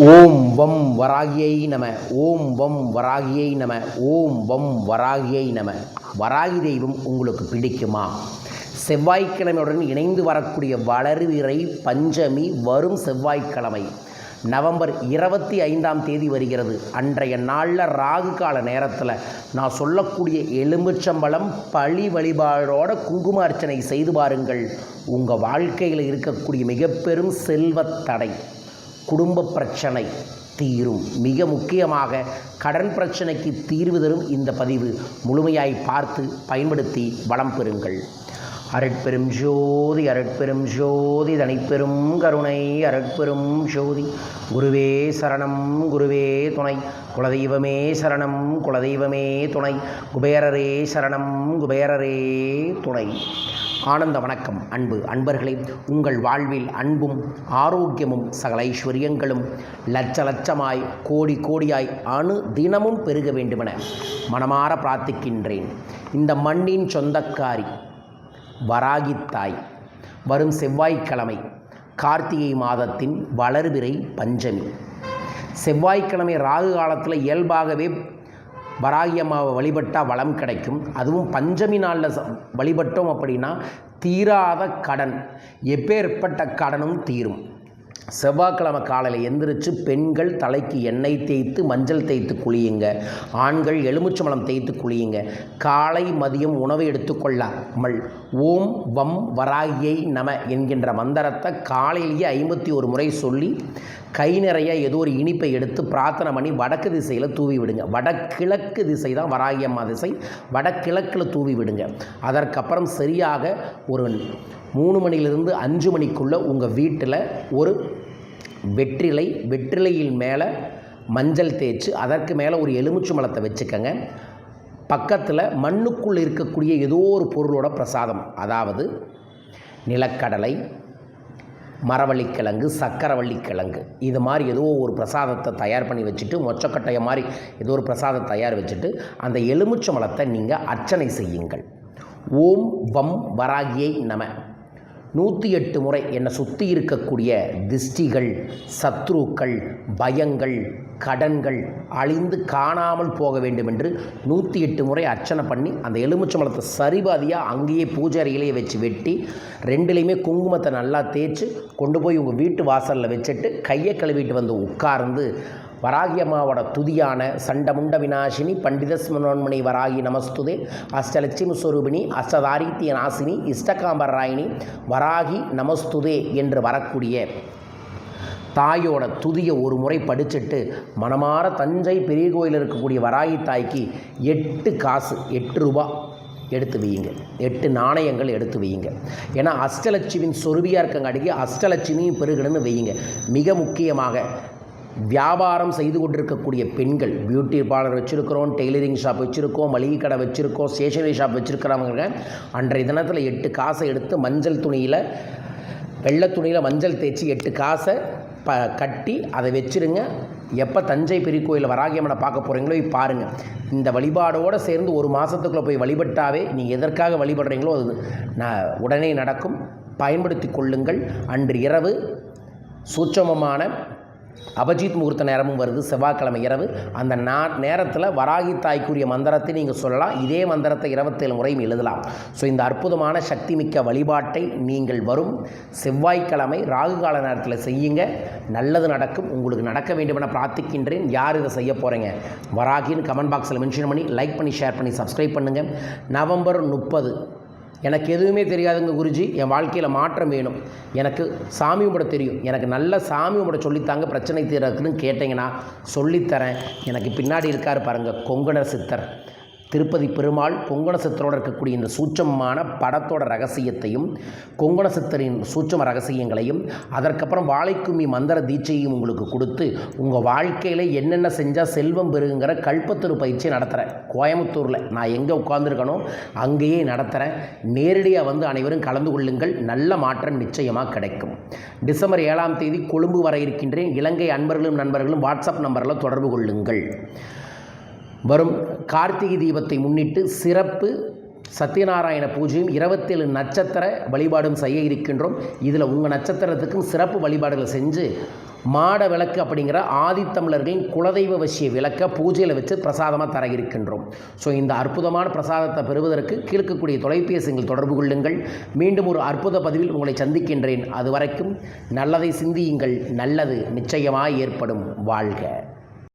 ஓம் வம் வராகியை நம ஓம் வம் வராகியை நம ஓம் வம் வராகியை நம. வராகி தெய்வம் உங்களுக்கு பிடிக்குமா? செவ்வாய்க்கிழமையுடன் இணைந்து வரக்கூடிய வளர்விறை பஞ்சமி வரும் செவ்வாய்க்கிழமை. நவம்பர் இருபத்தி ஐந்தாம் தேதி வருகிறது. அன்றைய நாளில் ராகு கால நேரத்தில் நான் சொல்லக்கூடிய எலும்புச்சம்பளம் பழி வழிபாடோட குங்கும அர்ச்சனை செய்து பாருங்கள். உங்கள் வாழ்க்கையில் இருக்கக்கூடிய மிக பெரும் செல்வத்தடை குடும்ப பிரச்சனை தீரும். மிக முக்கியமாக கடன் பிரச்சனைக்கு தீர்வு தரும் இந்த பதிவு முழுமையாய் பார்த்து பயன்படுத்தி வளம் பெறுங்கள். அரட்பெரும் ஜோதி அரட்பெரும் ஜோதி தனிப்பெரும் கருணை அரட்பெரும் ஜோதி. குருவே சரணம் குருவே துணை. குலதெய்வமே சரணம் குலதெய்வமே துணை. குபேரரே சரணம் குபேரரே துணை. ஆனந்த வணக்கம் அன்பு அன்பர்களே. உங்கள் வாழ்வில் அன்பும் ஆரோக்கியமும் சகல ஐஸ்வர்யங்களும் லட்ச லட்சமாய் கோடி கோடியாய் அணு தினமும் பெருக வேண்டுமென மனமாற பிரார்த்திக்கின்றேன். இந்த மண்ணின் சொந்தக்காரி வராகித்தாய். வரும் செவ்வாய்க்கிழமை கார்த்திகை மாதத்தின் வளர்பிறை பஞ்சமி. செவ்வாய்க்கிழமை ராகு காலத்தில் இயல்பாகவே வராகி அம்மாவை வழிபட்டால் வளம் கிடைக்கும். அதுவும் பஞ்சமி நாளில் வழிபட்டோம் அப்படின்னா தீராத கடன் எப்பேற்பட்ட கடனும் தீரும். செவ்வாய்க்கிழமை காலையில் எந்திரிச்சு பெண்கள் தலைக்கு எண்ணெய் தேய்த்து மஞ்சள் தேய்த்து குளியுங்க. ஆண்கள் எலுமிச்சம்பழம் தேய்த்து குளியுங்க. காலை மதியம் உணவு எடுத்துக்கொள்ளாமல் ஓம் வம் வராகியை நம என்கின்ற மந்திரத்தை காலையிலேயே ஐம்பத்தி ஒரு முறை சொல்லி கை நிறைய ஏதோ ஒரு இனிப்பை எடுத்து பிரார்த்தனை பண்ணி வடக்கு திசையில் தூவி விடுங்க. வடகிழக்கு திசை தான் வராகி அம்மா திசை. வடகிழக்கில் தூவி விடுங்க. அதற்கப்புறம் சரியாக ஒரு மூணு மணிலிருந்து அஞ்சு மணிக்குள்ளே உங்கள் வீட்டில் ஒரு வெற்றிலை வெற்றிலையில் மேலே மஞ்சள் தேய்ச்சி அதற்கு மேலே ஒரு எலுமிச்சை மலத்தை வச்சுக்கோங்க. பக்கத்தில் மண்ணுக்குள்ளே இருக்கக்கூடிய ஏதோ ஒரு பொருளோட பிரசாதம். அதாவது நிலக்கடலை மரவள்ளிக்கிழங்கு சக்கரவள்ளிக்கிழங்கு. இது மாதிரி ஏதோ ஒரு பிரசாதத்தை தயார் பண்ணி வச்சுட்டு மொச்சக்கட்டையை மாதிரி ஏதோ ஒரு பிரசாதம் தயார் வச்சுட்டு அந்த எலுமிச்சம்பழத்தை நீங்கள் அர்ச்சனை செய்யுங்கள். ஓம் வம் வராகியை நம. நூற்றி எட்டு முறை என்னை சுற்றி இருக்கக்கூடிய திஷ்டிகள் சத்ருக்கள் பயங்கள் கடன்கள் அழிந்து காணாமல் போக வேண்டும் என்று நூற்றி எட்டு முறை அர்ச்சனை பண்ணி அந்த எலுமிச்சம்பழத்தை சரிபாதியாக அங்கேயே பூஜை அறையிலேயே வச்சு வெட்டி ரெண்டுலேயுமே குங்குமத்தை நல்லா தேய்ச்சி கொண்டு போய் உங்கள் வீட்டு வாசலில் வச்சுட்டு கையை கழுவிட்டு வந்து உட்கார்ந்து வராகி அம்மாவோட துதியான சண்டமுண்ட விநாசினி பண்டித ஸ்மரோன்மணி வராகி நமஸ்துதே அஷ்டலட்சுமி சுரூபிணி அஷ்டதாரித்ய நாசினி இஷ்டகாம்பராயினி வராகி நமஸ்துதே என்று வரக்கூடிய தாயோட துதியை ஒரு முறை படிச்சுட்டு மனமார தஞ்சை பெரிய கோயில் இருக்கக்கூடிய வராகி தாய்க்கு எட்டு காசு எட்டு ரூபா எடுத்து வையுங்க. எட்டு நாணயங்கள் எடுத்து வையுங்க. ஏன்னா அஷ்டலட்சுமியின் சொருபியாக இருக்கங்காட்டிக்கு அஷ்டலட்சுமியும் பெருகணும்னு வையுங்க. மிக முக்கியமாக வியாபாரம் செய்து கொண்டிருக்கக்கூடிய பெண்கள் பியூட்டி பார்லர் வச்சுருக்கிறோம் டெய்லரிங் ஷாப் வச்சுருக்கோம் மளிகை கடை வச்சுருக்கோம் ஸ்டேஷனரி ஷாப் வச்சுருக்கிறவங்க அன்றைய தினத்தில் எட்டு காசை எடுத்து மஞ்சள் துணியில் வெள்ளை துணியில் மஞ்சள் தேய்ச்சி எட்டு காசை ப கட்டி அதை வச்சிருங்க. எப்போ தஞ்சை பெரிய கோயிலில் வராகியம்மனை பார்க்க போகிறீங்களோ போய் பாருங்கள் இந்த வழிபாடோடு சேர்ந்து ஒரு மாதத்துக்குள்ளே போய் வழிபட்டாவே நீங்கள் எதற்காக வழிபடுறீங்களோ அது ந உடனே நடக்கும். பயன்படுத்தி கொள்ளுங்கள். அன்று இரவு சூட்சமமான அபஜித் முகூர்த்த நேரமும் வருது செவ்வாய்க்கிழமை இரவு. அந்த நா நேரத்தில் வராகி தாய்க்குரிய மந்திரத்தை நீங்கள் சொல்லலாம். இதே மந்திரத்தை இருபத்தேழு முறையும் எழுதலாம். ஸோ இந்த அற்புதமான சக்தி மிக்க வழிபாட்டை நீங்கள் வரும். செவ்வாய்க்கிழமை ராகு கால நேரத்தில் செய்யுங்க. நல்லது நடக்கும். உங்களுக்கு நடக்க வேண்டுமென பிரார்த்திக்கின்றேன். யார் இதை செய்ய போகிறீங்க வராகின்னு கமெண்ட் பாக்ஸில் மென்ஷன் பண்ணி லைக் பண்ணி ஷேர் பண்ணி சப்ஸ்கிரைப் பண்ணுங்கள் நவம்பர் முப்பது. எனக்கு எதுவுமே தெரியாதுங்க குருஜி. என் வாழ்க்கையில் மாற்றம் வேணும். எனக்கு சாமி கும்பிட தெரியும். எனக்கு நல்ல சாமி கும்பிட சொல்லித்தாங்க பிரச்சனை தீரக்குன்னு கேட்டிங்கன்னா சொல்லித்தரேன் எனக்கு பின்னாடி இருக்கார் பாருங்கள் கொங்கணர் சித்தர். திருப்பதி பெருமாள் கொங்கண சித்தரோடு இருக்கக்கூடிய இந்த சூட்சமான படத்தோட ரகசியத்தையும் கொங்கண சித்தரின் சூட்சம ரகசியங்களையும் அதற்கப்புறம் வாழைக்கும்மி மந்திர தீட்சையும் உங்களுக்கு கொடுத்து உங்கள் வாழ்க்கையில் என்னென்ன செஞ்சால் செல்வம் பெறுங்கிற கல்பத்திரு பயிற்சியை நடத்துகிறேன் கோயம்புத்தூரில். நான் எங்கே உட்காந்துருக்கனோ அங்கேயே நடத்துகிறேன் நேரடியாக வந்து அனைவரும் கலந்து கொள்ளுங்கள். நல்ல மாற்றம் நிச்சயமாக கிடைக்கும். டிசம்பர் ஏழாம் தேதி கொழும்பு வர இருக்கின்றேன். இலங்கை அன்பர்களும் நண்பர்களும் வாட்ஸ்அப் நம்பரில் தொடர்பு கொள்ளுங்கள். வரும் கார்த்திகை தீபத்தை முன்னிட்டு சிறப்பு சத்யநாராயண பூஜையும் இருபத்தேழு நட்சத்திர வழிபாடும் செய்ய இருக்கின்றோம். இதில் உங்கள் நட்சத்திரத்துக்கும் சிறப்பு வழிபாடுகளை செஞ்சு மாட விளக்கு அப்படிங்கிற ஆதித்தமிழர்களின் குலதெய்வ வசிய விளக்க பூஜையில் வச்சு பிரசாதமாக தர இருக்கின்றோம். ஸோ இந்த அற்புதமான பிரசாதத்தை பெறுவதற்கு கீழ்க்கக்கூடிய தொலைபேசிகள் தொடர்பு கொள்ளுங்கள். மீண்டும் ஒரு அற்புத பதிவில் உங்களை சந்திக்கின்றேன். அது வரைக்கும் நல்லதை சிந்தியுங்கள். நல்லது நிச்சயமாக ஏற்படும். வாழ்க.